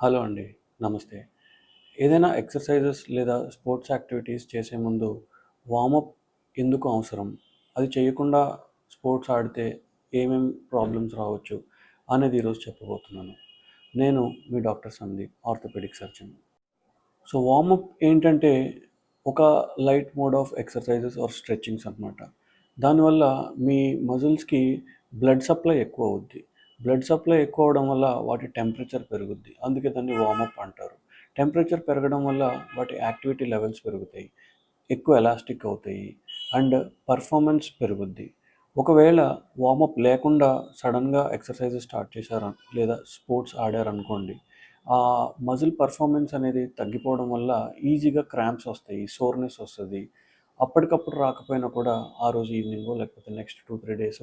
Hello అండి నమస్తే. ఏదైనా ఎక్సర్సైజెస్ లేదా స్పోర్ట్స్ యాక్టివిటీస్ చేసే ముందు వార్మప్ ఎందుకు అవసరం? అది చేయకుండా స్పోర్ట్స్ ఆడితే ఏమేం ప్రాబ్లమ్స్ రావచ్చు అనేది ఈరోజు చెప్పబోతున్నాను. నేను మీ doctor Sandeep orthopedic surgeon. So warm up ఏంటంటే ఒక light mode of exercises or stretchings అనమాట దానివల్ల మీ మజిల్స్కి బ్లడ్ సప్లై ఎక్కువ అవుద్ది. బ్లడ్ సప్లై ఎక్కువ అవడం వల్ల వాటి టెంపరేచర్ పెరుగుద్ది. అందుకే దాన్ని వార్మప్ అంటారు. టెంపరేచర్ పెరగడం వల్ల వాటి యాక్టివిటీ లెవెల్స్ పెరుగుతాయి. ఎక్కువ ఎలాస్టిక్ అవుతాయి. అండ్ పర్ఫార్మెన్స్ పెరుగుద్ది. ఒకవేళ వార్మప్ లేకుండా సడన్గా ఎక్సర్సైజెస్ స్టార్ట్ చేశారు లేదా స్పోర్ట్స్ ఆడారనుకోండి ఆ మజిల్ పర్ఫార్మెన్స్ అనేది తగ్గిపోవడం వల్ల ఈజీగా క్రాంప్స్ వస్తాయి సోర్నెస్ వస్తుంది. అప్పటికప్పుడు రాకపోయినా కూడా ఆ రోజు ఈవినింగో లేకపోతే నెక్స్ట్ టూ త్రీ డేస్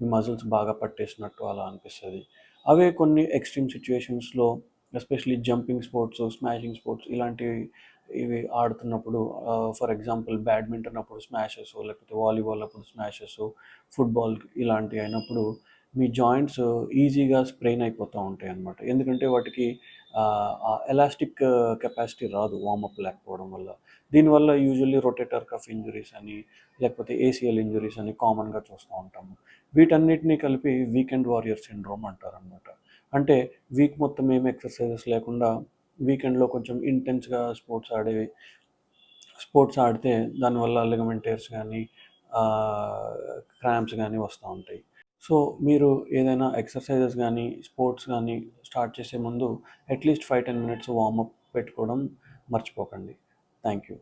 మీ మజిల్స్ బాగా పట్టేసినట్టు అలా అనిపిస్తుంది. అవే కొన్ని ఎక్స్ట్రీమ్ సిచ్యువేషన్స్లో especially jumping sports smashing sports ఇలాంటివి ఇవి ఆడుతున్నప్పుడు ఫర్ ఎగ్జాంపుల్ బ్యాడ్మింటన్ అప్పుడు స్మాషెస్ లేకపోతే వాలీబాల్ అప్పుడు స్మాషెస్ ఫుట్బాల్ ఇలాంటివి అయినప్పుడు మీ జాయింట్స్ ఈజీగా స్ప్రెయిన్ అయిపోతూ ఉంటాయి అన్నమాట ఎందుకంటే వాటికి ఎలాస్టిక్ కెపాసిటీ రాదు వార్మప్ లేకపోవడం వల్ల. దీనివల్ల యూజువల్లీ రొటేటర్ కఫ్ ఇంజురీస్ అని లేకపోతే ఏసీఎల్ ఇంజురీస్ అని కామన్గా చూస్తూ ఉంటాము. వీటన్నిటినీ కలిపి వీకెండ్ వారియర్ సిండ్రోమ్ అంటారు అనమాట అంటే వీక్ మొత్తం ఏం ఎక్సర్సైజెస్ లేకుండా వీకెండ్లో కొంచెం ఇంటెన్స్గా స్పోర్ట్స్ ఆడేవి స్పోర్ట్స్ ఆడితే దానివల్ల లిగమెంటేర్స్ కానీ క్రాంప్స్ కానీ వస్తూ ఉంటాయి. సో మీరు ఏదైనా ఎక్సర్సైజెస్ కానీ స్పోర్ట్స్ కానీ స్టార్ట్ చేసే ముందు at least five ten minutes warm up పెట్టుకోవడం మర్చిపోకండి. Thank you